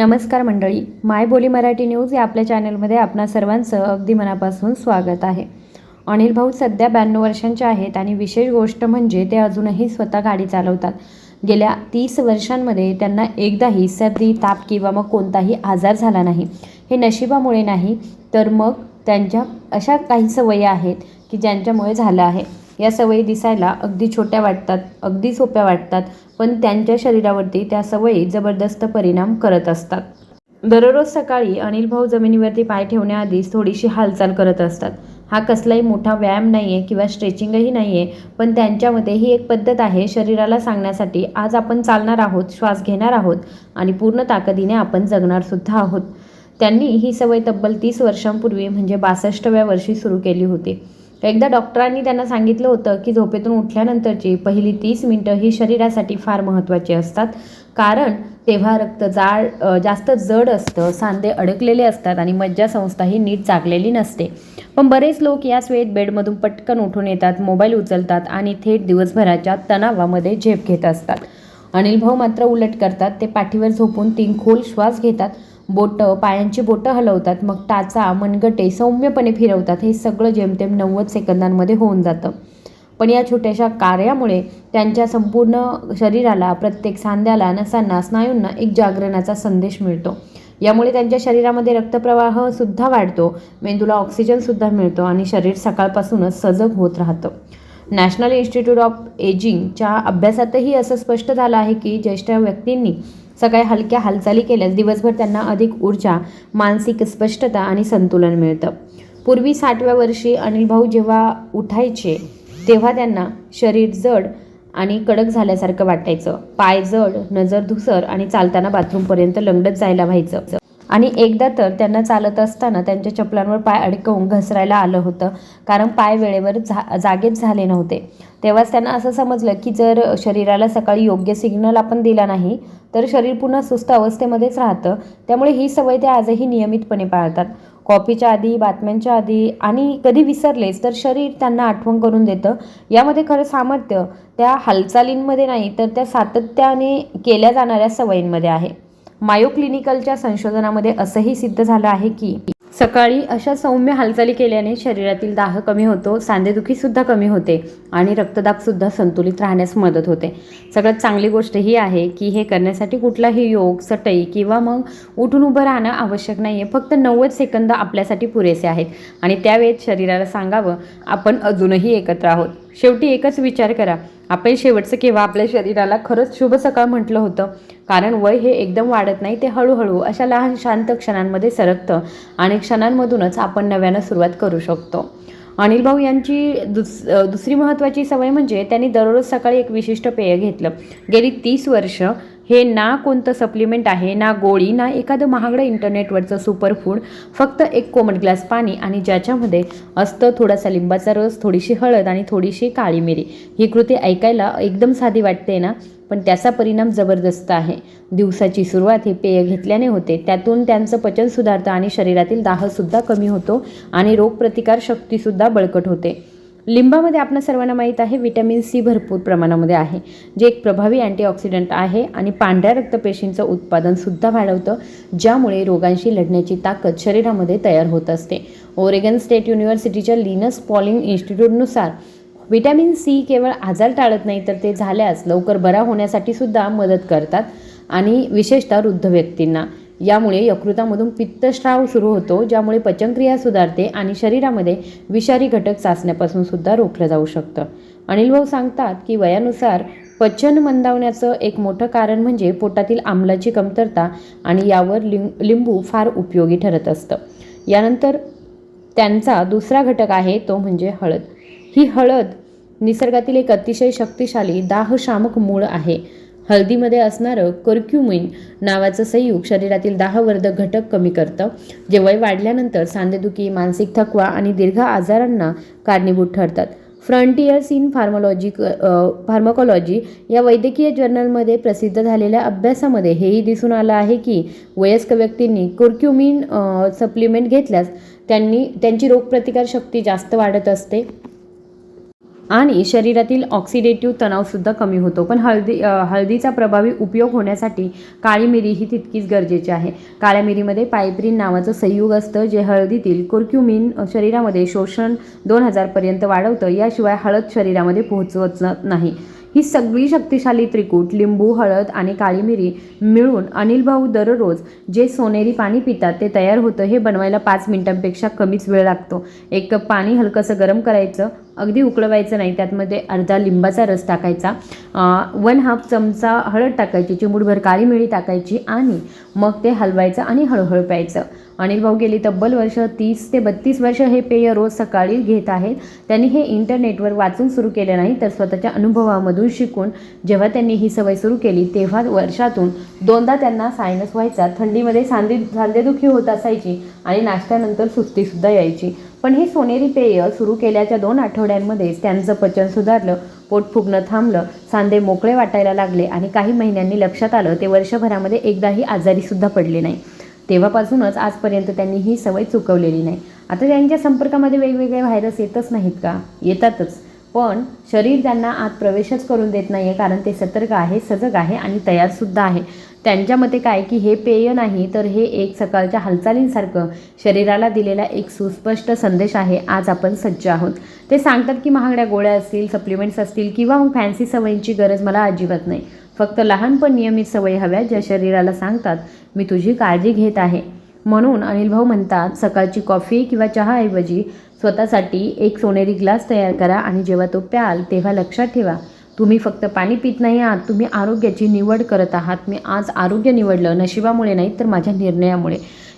नमस्कार मंडळी माय बोली मराठी न्यूज या आपल्या चॅनलमध्ये आपणा सर्वांचं अगदी मनापासून स्वागत आहे. अनिल भाऊ सध्या ब्याण्णव वर्षांचे आहेत आणि विशेष गोष्ट म्हणजे ते अजूनही स्वतः गाडी चालवतात. गेल्या तीस वर्षांमध्ये त्यांना एकदाही सर्दी ताप किंवा मग कोणताही आजार झाला नाही. हे नशिबामुळे नाही तर मग त्यांच्या अशा काही सवयी आहेत की ज्यांच्यामुळे झालं आहे. या सवयी दिसायला अगदी छोट्या वाटतात अगदी सोप्या वाटतात पण त्यांच्या शरीरावरती त्या सवयी जबरदस्त परिणाम करत असतात. दररोज सकाळी अनिल भाऊ जमिनीवरती पाय ठेवण्याआधीच थोडीशी हालचाल करत असतात. हा कसलाही मोठा व्यायाम नाही आहे किंवा स्ट्रेचिंगही नाही आहे पण त्यांच्यामध्ये ही एक पद्धत आहे शरीराला सांगण्यासाठी आज आपण चालणार आहोत श्वास घेणार आहोत आणि पूर्ण ताकदीने आपण जगणारसुद्धा आहोत. त्यांनी ही सवय तब्बल तीस वर्षांपूर्वी म्हणजे बासष्टव्या वर्षी सुरू केली होती. एकदा डॉक्टरांनी त्यांना सांगितलं होतं की झोपेतून उठल्यानंतरची पहिली तीस मिनटं ही शरीरासाठी फार महत्त्वाची असतात. कारण तेव्हा रक्त जाड जास्त जड असतं सांधे अडकलेले असतात आणि मज्जासंस्था ही नीट जागलेली नसते. पण बरेच लोक याच वेळेत बेडमधून पटकन उठून येतात मोबाईल उचलतात आणि थेट दिवसभराच्या तणावामध्ये झेप घेत असतात. अनिल भाऊ मात्र उलट करतात ते पाठीवर झोपून तीन खोल श्वास घेतात. बोटं पायांची बोटं हलवतात मग टाचा मनगटे सौम्यपणे फिरवतात हे सगळं जेमतेम नव्वद सेकंदांमध्ये होऊन जातं. पण या छोट्याशा कार्यामुळे त्यांच्या संपूर्ण शरीराला प्रत्येक सांध्याला नसांना स्नायूंना एक जागरणाचा संदेश मिळतो. यामुळे त्यांच्या शरीरामध्ये रक्तप्रवाह सुद्धा वाढतो मेंदूला ऑक्सिजनसुद्धा मिळतो आणि शरीर सकाळपासूनच सजग होत राहतं. नॅशनल इन्स्टिट्यूट ऑफ एजिंगच्या अभ्यासातही असं स्पष्ट झालं आहे की ज्येष्ठ व्यक्तींनी सकाळी हलक्या हालचाली केल्यास दिवसभर त्यांना अधिक ऊर्जा मानसिक स्पष्टता आणि संतुलन मिळतं. पूर्वी साठव्या वर्षी अनिल भाऊ जेव्हा उठायचे तेव्हा त्यांना शरीर जड आणि कडक झाल्यासारखं वाटायचं. पाय जड नजर धुसर आणि चालताना बाथरूमपर्यंत लंगडत जायला व्हायचं. आणि एकदा तर त्यांना चालत असताना त्यांच्या चपलांवर पाय अडकवून घसरायला आलं होतं. कारण पाय वेळेवर झा जागेच झाले नव्हते. तेव्हाच त्यांना असं समजलं की जर शरीराला सकाळी योग्य सिग्नल आपण दिला नाही तर शरीर पुन्हा सुस्त अवस्थेमध्येच राहतं. त्यामुळे ही सवय ते आजही नियमितपणे पाळतात. कॉफीच्या आधी बातम्यांच्या आधी आणि कधी विसरलेच तर शरीर त्यांना आठवण करून देतं. यामध्ये खरं सामर्थ्य त्या हालचालींमध्ये नाही तर त्या सातत्याने केल्या जाणाऱ्या सवयींमध्ये आहे. मायो क्लिनिकलच्या संशोधनामध्ये असंही सिद्ध झालं आहे की सकाळी अशा सौम्य हालचाली केल्याने शरीरातील दाह कमी होतो सांधेदुखीसुद्धा कमी होते आणि रक्तदाबसुद्धा संतुलित राहण्यास मदत होते. सगळ्यात चांगली गोष्ट ही आहे की हे करण्यासाठी कुठलाही योग सटई किंवा मग उठून उभं राहणं आवश्यक नाही आहे फक्त नव्वद सेकंद आपल्यासाठी पुरेसे आहेत आणि त्यावेळेत शरीराला सांगावं आपण अजूनही एकत्र आहोत. शेवटी एकच विचार करा. आपण शेवटचं केव्हा आपल्या शरीराला खरंच शुभ सकाळ म्हटलं होतं. कारण वय हे एकदम वाढत नाही ते हळूहळू अशा लहान शांत क्षणांमध्ये सरकतं आणि क्षणांमधूनच आपण नव्यानं सुरुवात करू शकतो. अनिल भाऊ यांची दुस दुसरी महत्त्वाची सवय म्हणजे त्यांनी दररोज सकाळी एक विशिष्ट पेय घेतलं. गेली तीस वर्ष हे ना कोणतं सप्लिमेंट आहे ना गोळी ना एखादं महागडं इंटरनेटवरचं सुपरफूड फक्त एक कोमट ग्लास पाणी आणि ज्याच्यामध्ये असतं थोडासा लिंबाचा रस थोडीशी हळद आणि थोडीशी काळी मिरी. ही कृती ऐकायला एकदम साधी वाटते ना पण त्याचा परिणाम जबरदस्त आहे. दिवसाची सुरुवात हे पेय घेतल्याने होते. त्यातून त्यांचं पचन सुधारतं आणि शरीरातील दाहसुद्धा कमी होतो आणि रोगप्रतिकार शक्तीसुद्धा बळकट होते. लिंबामध्ये आपल्या सर्वांना माहीत आहे विटॅमिन सी भरपूर प्रमाणामध्ये आहे जे एक प्रभावी अँटीऑक्सिडंट आहे आणि पांढऱ्या रक्तपेशींचं उत्पादनसुद्धा वाढवतं ज्यामुळे रोगांशी लढण्याची ताकद शरीरामध्ये तयार होत असते. ओरेगन स्टेट युनिव्हर्सिटीच्या लिनस पॉलिंग इन्स्टिट्यूटनुसार विटॅमिन सी केवळ आजार टाळत नाही तर ते झाल्यास लवकर बरा होण्यासाठी सुद्धा मदत करतात आणि विशेषतः वृद्ध व्यक्तींना. यामुळे यकृतामधून पित्तस्राव सुरू होतो ज्यामुळे पचनक्रिया सुधारते आणि शरीरामध्ये विषारी घटक साचण्यापासून सुद्धा रोखलं जाऊ शकतं. अनिल भाऊ सांगतात की वयानुसार पचन मंदावण्याचं एक मोठं कारण म्हणजे पोटातील आम्लाची कमतरता आणि यावर लिं लिंबू फार उपयोगी ठरत असतं. यानंतर त्यांचा दुसरा घटक आहे तो म्हणजे हळद. ही हळद निसर्गातील एक अतिशय शक्तिशाली दाहशामक मूळ आहे. हळदीमध्ये असणारं कर्क्युमिन नावाचं संयुग शरीरातील दाहवर्धक घटक कमी करतं जे वय वाढल्यानंतर सांधेदुखी मानसिक थकवा आणि दीर्घ आजारांना कारणीभूत ठरतात. फ्रंटियर्स इन फार्मॉलॉजी फार्माकॉलॉजी या वैद्यकीय जर्नलमध्ये प्रसिद्ध झालेल्या अभ्यासामध्ये हेही दिसून आलं आहे की वयस्क व्यक्तींनी कुर्क्युमिन सप्लिमेंट घेतल्यास त्यांनी त्यांची रोगप्रतिकार शक्ती जास्त वाढत असते. आणि शरीरातील ऑक्सिडेटिव्ह तणावसुद्धा कमी होतो. पण हळदी हळदीचा प्रभावी उपयोग होण्यासाठी काळी मिरी ही तितकीच गरजेची आहे. काळ्या मिरीमध्ये पायप्रिन नावाचं संयुग असतं जे हळदीतील कुर्क्युमिन शरीरामध्ये शोषण दोन हजारपर्यंत वाढवतं. याशिवाय हळद शरीरामध्ये पोहोचवत नाही. ही सगळी शक्तिशाली त्रिकूट लिंबू हळद आणि काळी मिरी मिळून अनिल भाऊ दररोज जे सोनेरी पाणी पितात ते तयार होतं हे बनवायला पाच मिनिटांपेक्षा कमीच वेळ लागतो. एक कप पाणी हलकंसं गरम करायचं अगदी उकळवायचं नाही त्यातमध्ये अर्धा लिंबाचा रस टाकायचा वन हाफ चमचा हळद टाकायची चिमूटभर काळी मिरी टाकायची आणि मग ते हलवायचं आणि हळूहळू प्यायचं. अनिल भाऊ गेली तब्बल वर्ष तीस ते बत्तीस वर्ष हे पेय रोज सकाळी घेत आहेत. त्यांनी हे इंटरनेटवर वाचून सुरू केले नाही तर स्वतःच्या अनुभवामधून शिकून जेव्हा त्यांनी ही सवय सुरू केली तेव्हा वर्षातून दोनदा त्यांना सायनस व्हायचा थंडीमध्ये सांधे सांधेदुखी होत असायची आणि नाश्त्यानंतर सुस्तीसुद्धा यायची. पण हे सोनेरी पेय सुरू केल्याच्या दोन आठवड्यांमध्येच त्यांचं पचन सुधारलं पोट फुगणं थांबलं सांधे मोकळे वाटायला लागले आणि काही महिन्यांनी लक्षात आलं ते वर्षभरामध्ये एकदाही आजारीसुद्धा पडले नाही. तेव्हापासूनच आजपर्यंत त्यांनी ही सवय चुकवलेली नाही. आता त्यांच्या संपर्कामध्ये वेगवेगळे व्हायरस येतच नाहीत का? येतातच. पण शरीर त्यांना आत प्रवेशच करून देत नाही आहे कारण ते सतर्क आहे सजग आहे आणि तयारसुद्धा आहे. त्यांच्या मते काय की हे पेय नाही तर हे एक सकाळच्या हालचालींसारखं शरीराला दिलेला एक सुस्पष्ट संदेश आहे. आज आपण सज्ज आहोत. ते सांगतात की महागड्या गोळ्या असतील सप्लिमेंट्स असतील किंवा मग फॅन्सी सवयींची गरज मला अजिबात नाही. फक्त लहान पण नियमित सवयी हव्या ज्या शरीराला सांगतात मी तुझी काळजी घेत आहे. म्हणून अनिल भाऊ म्हणतात सकाळची कॉफी किंवा चहाऐवजी स्वतःसाठी एक सोनेरी ग्लास तयार करा आणि जेव्हा तो प्याल तेव्हा लक्षात ठेवा तुम्ही फक्त पाणी पित नाही आहात तुम्ही आरोग्याची निवड करत आहात. मी आज आरोग्य निवडलं नशिबामुळे नाही तर माझ्या निर्णयामुळे.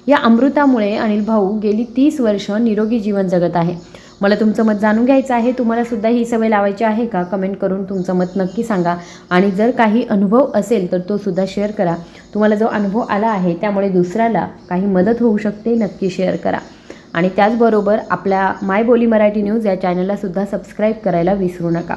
या अमृतामुळे अनिल भाऊ गेली तीस वर्ष निरोगी जीवन जगत आहे. मला तुमचं मत जाणून घ्यायचं आहे. तुम्हाला सुद्धा ही सवय लावायची आहे का? कमेंट करून तुमचं मत नक्की सांगा. आणि जर काही अनुभव असेल तर तो सुद्धा शेअर करा. तुम्हाला जो अनुभव आला आहे त्यामुळे दुसऱ्याला काही मदत होऊ शकते. नक्की शेअर करा. आणि त्याचबरोबर आपल्या माय बोली मराठी न्यूज या चॅनलला सुद्धा सबस्क्राईब करायला विसरू नका.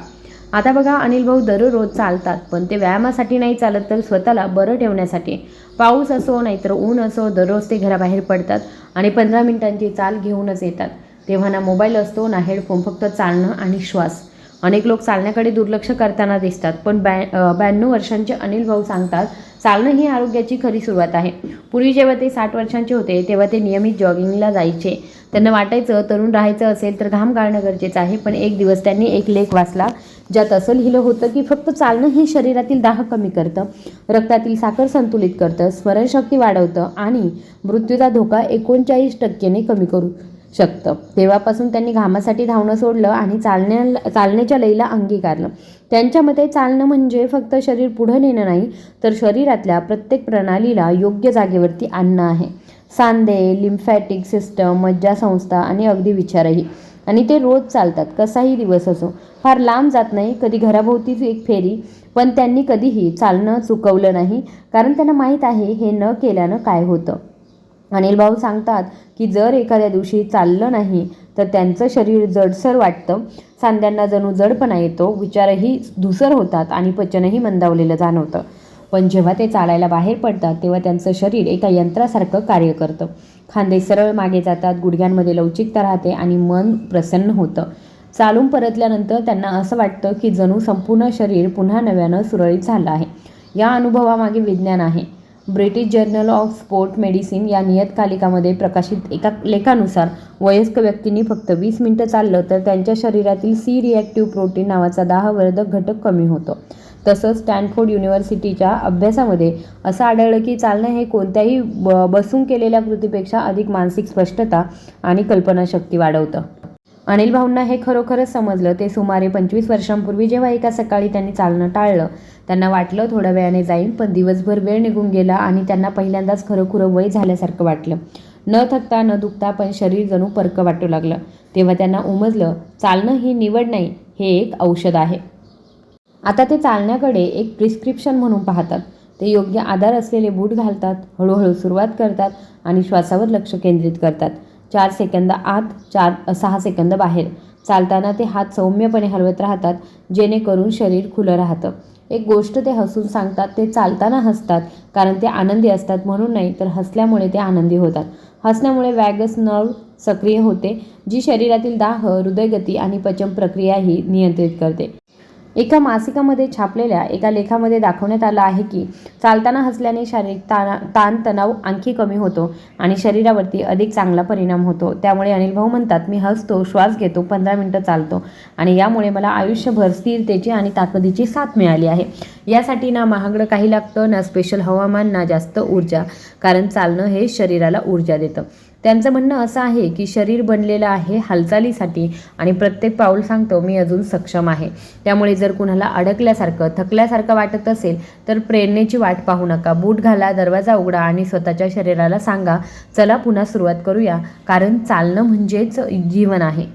आता बघा अनिल भाऊ दररोज चालतात पण ते व्यायामासाठी नाही चालत तर स्वतःला बरं ठेवण्यासाठी. पाऊस असो नाहीतर ऊन असो दररोज ते घराबाहेर पडतात आणि पंधरा मिनिटांची चाल घेऊनच येतात. तेव्हा ना मोबाईल असतो ना हेडफोन फक्त चालणं आणि श्वास. अनेक लोक चालण्याकडे दुर्लक्ष करताना दिसतात पण ब्या ब्याण्णव वर्षांचे अनिल भाऊ सांगतात चालणं ही आरोग्याची खरी सुरुवात आहे. पूर्वी जेव्हा ते साठ वर्षांचे होते तेव्हा ते नियमित जॉगिंगला जायचे. त्यांना वाटायचं तरुण राहायचं असेल तर घाम गाळणं गरजेचं आहे पण एक दिवस त्यांनी एक लेख वाचला ज्यात असं लिहिलं होतं की फक्त चालणं हे शरीरातील दाह कमी करतं रक्तातील साखर संतुलित करतं स्मरणशक्ती वाढवतं आणि मृत्यूचा धोका एकोणचाळीस टक्क्याने कमी करू. शकतं. तेव्हापासून त्यांनी घामासाठी धावणं सोडलं आणि चालण्या चालण्याच्या लयीला अंगीकारलं त्यांच्या मते चालणं म्हणजे फक्त शरीर पुढं नेणं नाही तर शरीरातल्या प्रत्येक प्रणालीला योग्य जागेवरती आणणं आहे. सांधे लिम्फॅटिक सिस्टम मज्जासंस्था आणि अगदी विचारही. आणि ते रोज चालतात कसाही दिवस असो. फार लांब जात नाही कधी घराभोवतीच एक फेरी पण त्यांनी कधीही चालणं चुकवलं नाही कारण त्यांना माहीत आहे हे न केल्यानं काय होतं. अनिल भाऊ सांगतात की जर एखाद्या दिवशी चाललं नाही तर त्यांचं शरीर जडसर वाटतं. सांध्यांना जणू जडपणा येतो विचारही धुसर होतात आणि पचनही मंदावलेलं जाणवतं. पण जेव्हा ते चालायला बाहेर पडतात तेव्हा त्यांचं शरीर एका यंत्रासारखं कार्य करतं. खांदे सरळ मागे जातात गुडघ्यांमध्ये लवचिकता राहते आणि मन प्रसन्न होतं. चालून परतल्यानंतर त्यांना असं वाटतं की जणू संपूर्ण शरीर पुन्हा नव्यानं सुरळीत झालं आहे. या अनुभवामागे विज्ञान आहे. British journal of sport medicine या नियतकालिकामध्ये प्रकाशित एका लेखानुसार वयस्क व्यक्तींनी फक्त वीस मिनटं चाललं तर त्यांच्या शरीरातील सी रिॲक्टिव्ह प्रोटीन नावाचा दाहवर्धक घटक कमी होतो. तसंच स्टॅनफोर्ड युनिव्हर्सिटीच्या अभ्यासामध्ये असं आढळलं की चालणं हे कोणत्याही ब बसून केलेल्या कृतीपेक्षा अधिक मानसिक स्पष्टता आणि कल्पनाशक्ती वाढवतं. अनिल भाऊंना हे खरोखरच समजलं. ते सुमारे पंचवीस वर्षांपूर्वी जेव्हा एका सकाळी त्यांनी चालणं टाळलं. त्यांना वाटलं थोड्या वेळाने जाईन पण दिवसभर वेळ निघून गेला आणि त्यांना पहिल्यांदाच खरोखरं वय झाल्यासारखं वाटलं. न थकता न दुखता पण शरीर जणू परकं वाटू लागलं. तेव्हा त्यांना उमजलं चालणं ही निवड नाही हे एक औषध आहे. आता ते चालण्याकडे एक प्रिस्क्रिप्शन म्हणून पाहतात. ते योग्य आधार असलेले बूट घालतात हळूहळू सुरुवात करतात आणि श्वासावर लक्ष केंद्रित करतात. चार सेकंद आत चार सहा सेकंद बाहेर. चालताना ते हात सौम्यपणे हलवत राहतात जेणेकरून शरीर खुलं राहतं. एक गोष्ट ते हसून सांगतात ते चालताना हसतात कारण ते आनंदी असतात. म्हणून नाही तर हसल्यामुळे ते आनंदी होतात. हसण्यामुळे वॅगस नर्व सक्रिय होते जी शरीरातील दाह हृदयगती आणि पचन प्रक्रियाही नियंत्रित करते. एका मासिकामध्ये छापलेल्या एका लेखामध्ये दाखवण्यात आलं आहे की चालताना हसल्याने शारीरिक ताणा ताणतणाव आणखी कमी होतो आणि शरीरावरती अधिक चांगला परिणाम होतो. त्यामुळे अनिल भाऊ म्हणतात मी हसतो श्वास घेतो पंधरा मिनटं चालतो आणि यामुळे मला आयुष्यभर स्थिरतेची आणि ताकदीची साथ मिळाली आहे. यासाठी ना महागडं काही लागतं ना स्पेशल हवामान ना जास्त ऊर्जा. कारण चालणं हे शरीराला ऊर्जा देतं. त्यांचं म्हणणं असं आहे की शरीर बनलेलं आहे हालचालीसाठी आणि प्रत्येक पाऊल सांगतो मी अजून सक्षम आहे. त्यामुळे जर कुणाला अडकल्यासारखं थकल्यासारखं वाटत असेल तर प्रेरणेची वाट पाहू नका. बूट घाला दरवाजा उघडा आणि स्वतःच्या शरीराला सांगा चला पुन्हा सुरुवात करूया कारण चालणं म्हणजेच जीवन आहे.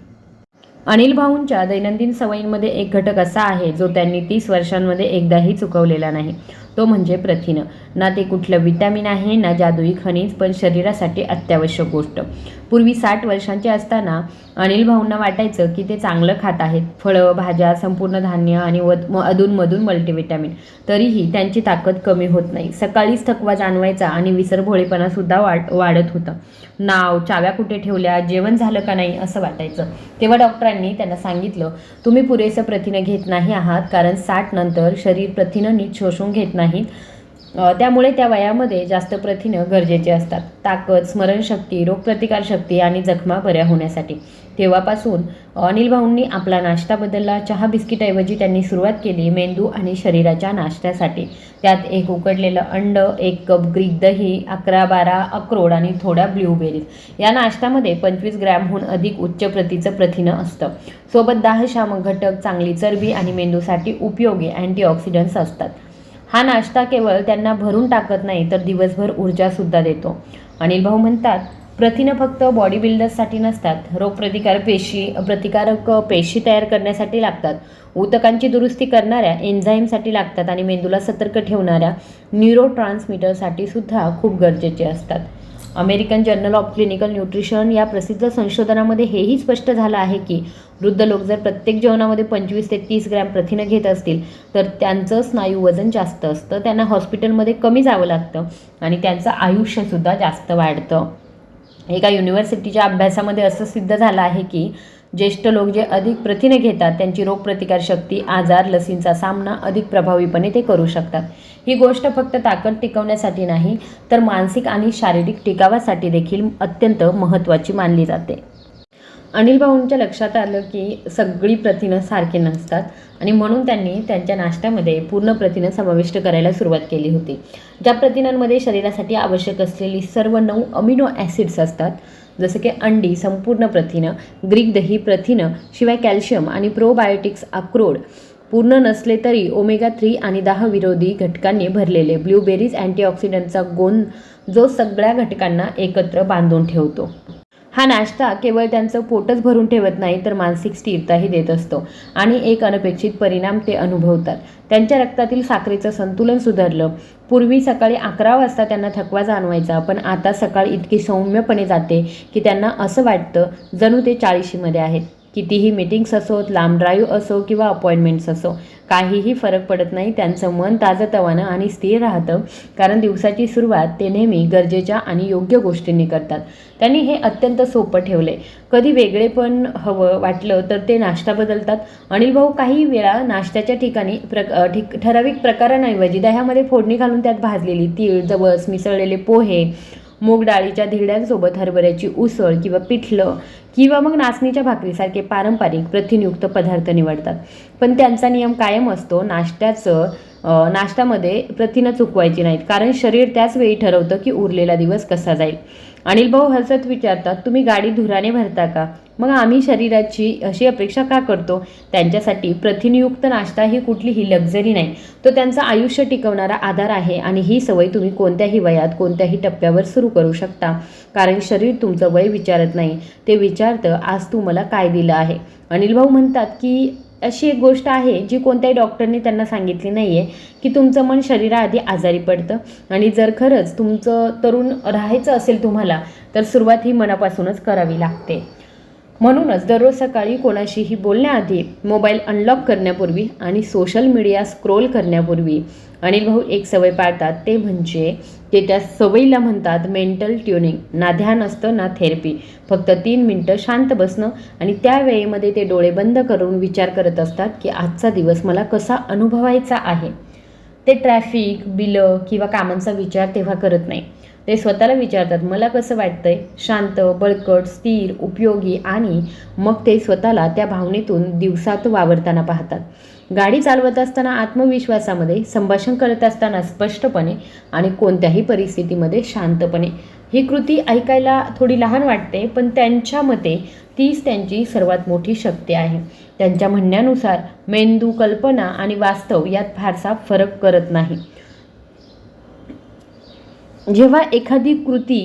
अनिल भाऊंच्या दैनंदिन सवयींमध्ये एक घटक असा आहे जो त्यांनी तीस वर्षांमध्ये एकदाही चुकवलेला नाही. तो म्हणजे प्रथिनं. ना ते कुठलं विटॅमिन आहे ना जादुई खनिज पण शरीरासाठी अत्यावश्यक गोष्ट. पूर्वी साठ वर्षांचे असताना अनिल भाऊंना वाटायचं की ते चांगलं खात आहेत. फळं भाज्या संपूर्ण धान्य आणि वद म अधूनमधून मल्टीविटॅमिन तरीही त्यांची ताकद कमी होत नाही. सकाळीच थकवा जाणवायचा आणि विसरभोळेपणासुद्धा वाढ वाढत होतं. नाव चाव्या कुठे ठेवल्या जेवण झालं का नाही असं वाटायचं. तेव्हा डॉक्टरांनी त्यांना सांगितलं तुम्ही पुरेसं प्रथिनं घेत नाही आहात कारण साठ नंतर शरीर प्रथिनं नीट शोषून घेत नाही नाहीत. त्यामुळे त्या वयामध्ये जास्त प्रथिनं गरजेचे असतात. ताकद स्मरणशक्ती रोगप्रतिकारशक्ती आणि जखमा बऱ्या होण्यासाठी. तेव्हापासून अनिल भाऊंनी आपला नाश्ता बदलला. चहा बिस्किटऐवजी त्यांनी सुरुवात केली मेंदू आणि शरीराच्या नाश्त्यासाठी. त्यात एक उकडलेलं अंड एक कप ग्रीक दही अकरा बारा अक्रोड आणि थोड्या ब्ल्यूबेरीज या नाश्त्यामध्ये पंचवीस ग्रॅमहून अधिक उच्च प्रतीचं प्रथिनं असतं. सोबत दहा शामक घटक चांगली चरबी आणि मेंदूसाठी उपयोगी अँटीऑक्सिडंट्स असतात. हा नाश्ता केवळ त्यांना भरून टाकत नाही तर दिवसभर ऊर्जासुद्धा देतो. अनिल भाऊ म्हणतात प्रथिनं फक्त बॉडी बिल्डर्ससाठी नसतात रोगप्रतिकार पेशी प्रतिकारक पेशी तयार करण्यासाठी लागतात. ऊतकांची दुरुस्ती करणाऱ्या एन्झाईमसाठी लागतात आणि मेंदूला सतर्क ठेवणाऱ्या न्यूरो ट्रान्समीटरसाठी सुद्धा खूप गरजेचे असतात. American journal of clinical nutrition या प्रसिद्ध संशोधनामध्ये हेही स्पष्ट झालं आहे की वृद्ध लोक जर प्रत्येक जेवणामध्ये पंचवीस ते तीस ग्रॅम प्रथिनं घेत असतील तर त्यांचं स्नायू वजन जास्त असतं त्यांना हॉस्पिटलमध्ये कमी जावं लागतं आणि त्यांचं आयुष्यसुद्धा जास्त वाढतं. एका युनिव्हर्सिटीच्या अभ्यासामध्ये असं सिद्ध झालं आहे की ज्येष्ठ लोक जे अधिक प्रथिने घेतात त्यांची रोगप्रतिकारशक्ती आजार लसींचा सामना अधिक प्रभावीपणे ते करू शकतात. ही गोष्ट फक्त ताकद टिकवण्यासाठी नाही तर मानसिक आणि शारीरिक टिकावासाठी देखील अत्यंत महत्त्वाची मानली जाते. अनिल भाऊंच्या लक्षात आलं की सगळी प्रथिनं सारखी नसतात आणि म्हणून त्यांनी त्यांच्या नाश्त्यामध्ये पूर्ण प्रथिनं समाविष्ट करायला सुरुवात केली होती. ज्या प्रथिनांमध्ये शरीरासाठी आवश्यक असलेली सर्व नऊ अमिनो ॲसिड्स असतात जसं की अंडी संपूर्ण प्रथिनं ग्रीक दही प्रथिनं शिवाय कॅल्शियम आणि प्रोबायोटिक्स अक्रोड पूर्ण नसले तरी ओमेगा थ्री आणि दहा विरोधी घटकांनी भरलेले ब्ल्यूबेरीज अँटीऑक्सिडंटचा गुण जो सगळ्या घटकांना एकत्र बांधून ठेवतो. हा नाश्ता केवळ त्यांचं पोटच भरून ठेवत नाही तर मानसिक स्थिरताही देत असतो. आणि एक अनपेक्षित परिणाम ते अनुभवतात. त्यांच्या रक्तातील साखरेचं संतुलन सुधारलं. पूर्वी सकाळी अकरा वाजता त्यांना थकवा जाणवायचा पण आता सकाळ इतकी सौम्यपणे जाते की त्यांना असं वाटतं जणू ते चाळीशीमध्ये आहेत. कितीही मीटिंग्स असोत लांब ड्राईव्ह असो किंवा अपॉइंटमेंट्स असो काहीही फरक पडत नाही. त्यांचं मन ताजंतवानं आणि स्थिर राहतं. कारण दिवसाची सुरुवात ते नेहमी गरजेच्या आणि योग्य गोष्टींनी करतात. त्यांनी हे अत्यंत सोपं ठेवले कधी वेगळे पण हवं वाटलं तर ते नाश्ता बदलतात. अनिल भाऊ काही वेळा नाश्त्याच्या ठिकाणी प्र ठिक ठराविक प्रकारांऐवजी दह्यामध्ये फोडणी घालून त्यात भाजलेली तीळ जवस मिसळलेले पोहे मूग डाळीच्या धिरड्यांसोबत हरभऱ्याची उसळ किंवा पिठलं किंवा मग नाचणीच्या भाकरीसारखे पारंपरिक प्रथिनयुक्त पदार्थ निवडतात. पण त्यांचा नियम कायम असतो नाश्त्याचं नाश्त्यामध्ये प्रथिनं चुकवायची नाहीत. कारण शरीर त्याच वेळी ठरवतं की उरलेला दिवस कसा जाईल. अनिल भाऊ हसत विचारतात तुम्ही गाडी धुराने भरता का? मग आम्ही शरीराची अशी अपेक्षा का करतो? त्यांच्यासाठी प्रथिनयुक्त नाश्ता ही कुठलीही लक्झरी नाही. तो त्यांचं आयुष्य टिकवणारा आधार आहे आणि ही सवय तुम्ही कोणत्याही वयात कोणत्याही टप्प्यावर सुरू करू शकता. कारण शरीर तुमचं वय विचारत नाही. ते विचारतं आज तू मला काय दिलं आहे? अनिल भाऊ म्हणतात की अशी एक गोष्ट आहे जी कोणत्याही डॉक्टरने त्यांना सांगितली नाही आहे की तुमचं मन शरीराआधी आजारी पडतं. आणि जर खरंच तुमचं तरुण राहायचं असेल तुम्हाला तर सुरुवात ही मनापासूनच करावी लागते. म्हणूनच दररोज सकाळी कोणाशीही बोलण्याआधी मोबाईल अनलॉक करण्यापूर्वी आणि सोशल मीडिया स्क्रोल करण्यापूर्वी अनिल भाऊ एक सवय पाळतात ते म्हणजे ते त्या सवयीला म्हणतात मेंटल ट्युनिंग ना ध्यान असतं ना थेरपी फक्त तीन मिनटं शांत बसणं आणि त्या वेळेमध्ये ते डोळे बंद करून विचार करत असतात की आजचा दिवस मला कसा अनुभवायचा आहे. ते ट्रॅफिक बिलं किंवा कामांचा विचार तेव्हा करत नाही. ते स्वतःला विचारतात मला कसं वाटतंय? शांत बळकट स्थिर उपयोगी आणि मग ते स्वतःला त्या भावनेतून दिवसात वावरताना पाहतात. गाडी चालवत असताना आत्मविश्वासामध्ये संभाषण करत असताना स्पष्टपणे आणि कोणत्याही परिस्थितीमध्ये शांतपणे. ही कृती ऐकायला थोडी लहान वाटते पण त्यांच्या मते तीच त्यांची सर्वात मोठी शक्ती आहे. त्यांच्या म्हणण्यानुसार मेंदू कल्पना आणि वास्तव यात फारसा फरक करत नाही. जेव्हा एखादी कृती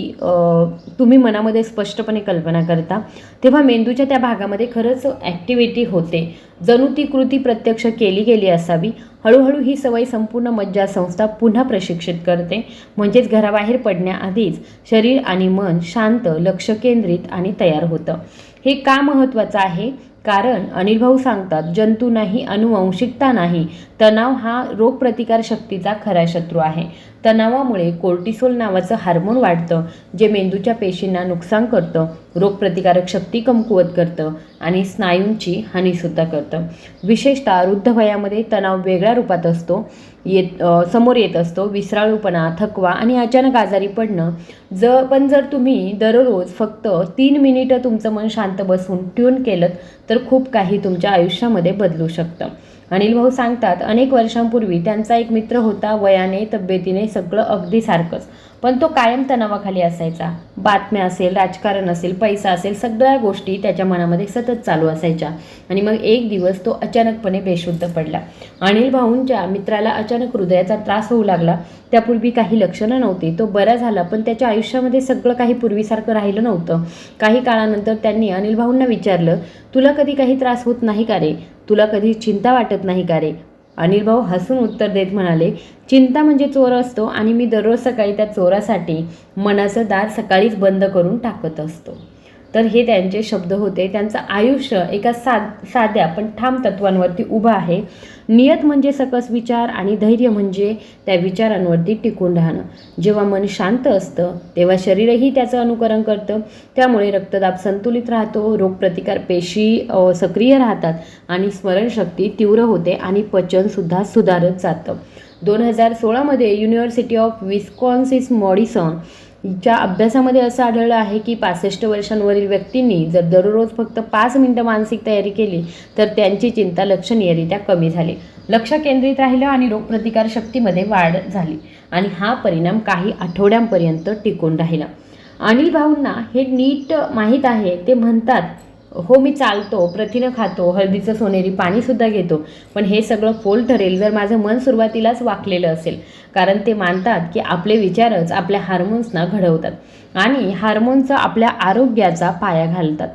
तुम्ही मनामध्ये स्पष्टपणे कल्पना करता तेव्हा मेंदूच्या त्या भागामध्ये खरंच ॲक्टिव्हिटी होते. जणू ती कृती प्रत्यक्ष केली गेली असावी. हळूहळू ही सवय संपूर्ण मज्जासंस्था पुन्हा प्रशिक्षित करते. म्हणजेच घराबाहेर पडण्याआधीच शरीर आणि मन शांत लक्ष केंद्रित आणि तयार होतं. हे का महत्त्वाचं आहे? कारण अनिल भाऊ सांगतात जंतू नाही अनुवंशिकता नाही. तणाव हा रोगप्रतिकार शक्तीचा खरा शत्रू आहे. तणावामुळे कोर्टिसोल नावाचं हार्मोन वाढतं जे मेंदूच्या पेशींना नुकसान करतं. रोगप्रतिकारक शक्ती कमकुवत करतं आणि स्नायूंची हानीसुद्धा करतं. विशेषतः वृद्ध वयामध्ये तणाव वेगळ्या रूपात असतो येत समोर येत असतो. विसराळूपणा थकवा आणि अचानक आजारी पडणं. ज पण जर तुम्ही दररोज फक्त तीन मिनिटं तुमचं मन शांत बसून ट्यून केलं तर खूप काही तुमच्या आयुष्यामध्ये बदलू शकतं. अनिल भाऊ सांगतात अनेक वर्षांपूर्वी त्यांचा एक मित्र होता वयाने तब्येतीने सगळं अगदी सारखंच. पण तो कायम तणावाखाली असायचा. बातम्या असेल राजकारण असेल पैसा असेल सगळ्या गोष्टी त्याच्या मनामध्ये सतत चालू असायच्या. आणि मग एक दिवस तो अचानकपणे बेशुद्ध पडला. अनिल भाऊंच्या मित्राला अचानक हृदयाचा त्रास होऊ लागला. त्यापूर्वी काही लक्षणं नव्हती. तो बरा झाला पण त्याच्या आयुष्यामध्ये सगळं काही पूर्वीसारखं राहिलं नव्हतं. काही काळानंतर त्यांनी अनिल भाऊंना विचारलं तुला कधी काही त्रास होत नाही का रे? तुला कधी चिंता वाटत नाही का रे? अनिल भाऊ हसून उत्तर देत म्हणाले चिंता म्हणजे चोर असतो आणि मी दररोज सकाळी त्या चोरासाठी मनाचं दार सकाळीच बंद करून टाकत असतो. तर हे त्यांचे शब्द होते. त्यांचं आयुष्य एका साध साध्या पण ठाम तत्वांवरती उभं आहे. नियत म्हणजे सकस विचार आणि धैर्य म्हणजे त्या विचारांवरती टिकून राहणं. जेव्हा मन शांत असतं तेव्हा शरीरही त्याचं अनुकरण करतं. त्यामुळे रक्तदाब संतुलित राहतो रोगप्रतिकार पेशी सक्रिय राहतात आणि स्मरणशक्ती तीव्र होते आणि पचनसुद्धा सुधारत जातं. दोन हजार सोळामध्ये युनिव्हर्सिटी ऑफ विस्कॉन्सिस मॉडिसन च्या अभ्यासामध्ये असं आढळलं आहे की पासष्ट वर्षांवरील व्यक्तींनी जर दररोज फक्त पाच मिनटं मानसिक तयारी केली तर त्यांची चिंता लक्षणीयरित्या कमी झाली. लक्ष केंद्रित राहिलं आणि रोगप्रतिकार शक्तीमध्ये वाढ झाली आणि हा परिणाम काही आठवड्यांपर्यंत टिकून राहिला. अनिल भाऊंना हे नीट माहीत आहे ते म्हणतात हो मी चालतो प्रथिनं खातो हळदीचं सोनेरी पाणीसुद्धा घेतो पण हे सगळं फोल ठरेल जर माझं मन सुरुवातीलाच वाकलेलं असेल. कारण ते मानतात की आपले विचारच आपल्या हार्मोन्सना घडवतात आणि हार्मोन्सचा आपल्या आरोग्याचा पाया घालतात.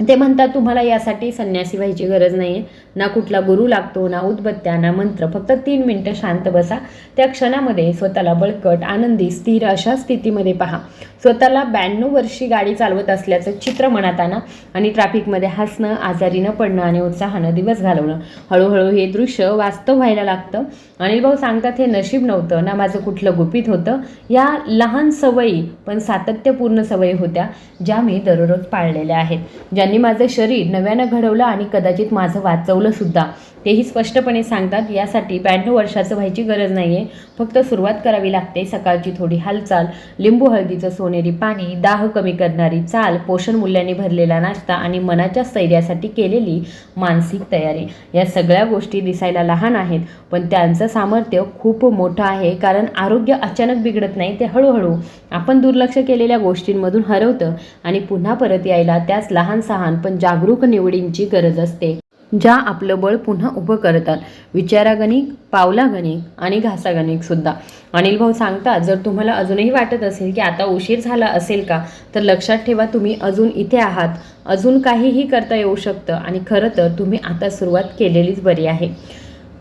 ते म्हणतात तुम्हाला यासाठी संन्यासी व्हायची गरज नाही आहे ना कुठला गुरु लागतो ना उदबत्त्या ना मंत्र. फक्त तीन मिनटं शांत बसा. त्या क्षणामध्ये स्वतःला बळकट आनंदी स्थिर अशा स्थितीमध्ये पहा. स्वतःला ब्याण्णव वर्षी गाडी चालवत असल्याचं चित्र मनात आणा आणि ट्रॅफिकमध्ये हसणं आजारी न पडणं आणि उत्साहानं दिवस घालवणं. हळूहळू हे दृश्य वास्तव व्हायला लागतं. अनिल भाऊ सांगतात हे नशीब नव्हतं ना माझं कुठलं गुपित होतं. या लहान सवयी पण सातत्यपूर्ण सवयी होत्या ज्या मी दररोज पाळलेल्या आहेत. ज्यांनी माझं शरीर नव्यानं घडवलं आणि कदाचित माझं वाचवलं सुद्धा. तेही स्पष्टपणे सांगतात यासाठी ब्याण्णव वर्षाचं व्हायची गरज नाही आहे फक्त सुरुवात करावी लागते सकाळची थोडी हालचाल लिंबू हळदीचं सोनेरी पाणी दाह कमी करणारी चाल पोषण मूल्याने भरलेला नाश्ता आणि मनाच्या स्थैर्यासाठी केलेली मानसिक तयारी. या सगळ्या गोष्टी दिसायला लहान आहेत पण त्यांचं सामर्थ्य खूप मोठं आहे कारण आरोग्य अचानक बिघडत नाही ते हळूहळू आपण दुर्लक्ष केलेल्या गोष्टींमधून हरवतं आणि पुन्हा परत यायला त्याच लहान सहान पण जागरूक निवडींची गरज असते. ज्या आपलं बळ पुन्हा उभं करतात. विचारागणिक पावलागणिक आणि घासागणिकसुद्धा अनिल भाऊ सांगतात जर तुम्हाला अजूनही वाटत असेल की आता उशीर झाला असेल का तर लक्षात ठेवा तुम्ही अजून इथे आहात. अजून काहीही करता येऊ शकतं आणि खरं तर तुम्ही आता सुरुवात केलेलीच बरी आहे.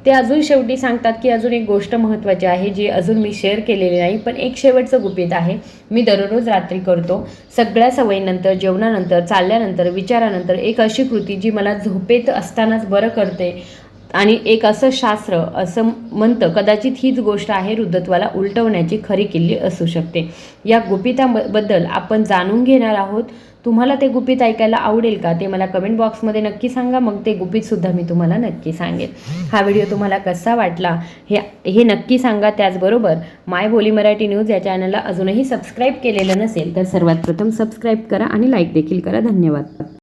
ते अजून शेवटी सांगतात की अजून एक गोष्ट महत्त्वाची आहे जी अजून मी शेअर केलेली नाही पण एक शेवटचं गुपित आहे. मी दररोज रात्री करतो. सगळ्या सवयीनंतर जेवणानंतर चालल्यानंतर विचारानंतर एक अशी कृती जी मला झोपेत असतानाच बरं करते. आणि एक असं शास्त्र असं म्हणतं कदाचित हीच गोष्ट आहे वृद्धत्वाला उलटवण्याची खरी किल्ली असू शकते. या गुपिताबद्दल आपण जाणून घेणार आहोत. तुम्हाला ते गुपित ऐकायला आवडेल का ते मला कमेंट बॉक्समध्ये नक्की सांगा. मग ते गुपितसुद्धा मी तुम्हाला नक्की सांगेन. हा व्हिडिओ तुम्हाला कसा वाटला हे हे नक्की सांगा. त्याचबरोबर माय बोली मराठी न्यूज या चॅनलला अजूनही सबस्क्राईब केलेलं नसेल तर सर्वात प्रथम सबस्क्राईब करा आणि लाईक देखील करा. धन्यवाद.